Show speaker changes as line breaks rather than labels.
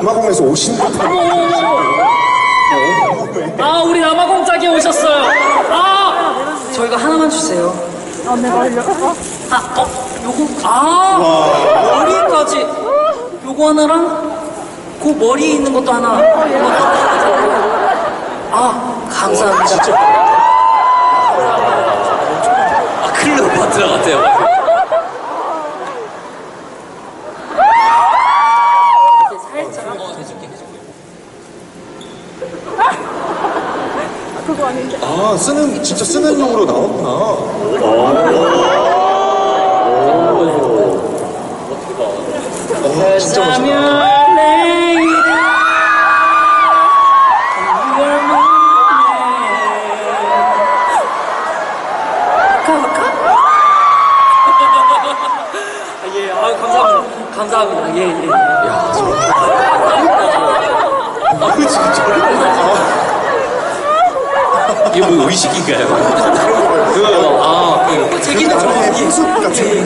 남아공에서 오신 듯한
아 우리 남아공 짝이 오셨어요. 아 저희가 하나만 주세요.
어, 내가 하려고?
아 어, 요거 아 머리까지 요거 하나랑 그 머리에 있는 것도 하나. 아 감사합니다. 진짜. 아 클레오파트라 같아요.
그거 아닌데.
아 쓰는 진짜 쓰는 용으로 나왔구나 어, 진짜 멋있다?
아, 예, 아, 감사합니다. 감사합니다. 예, 예.
아 진짜
이게 뭐 의식인가요? 그, 아, 그,
책임은
모습 같은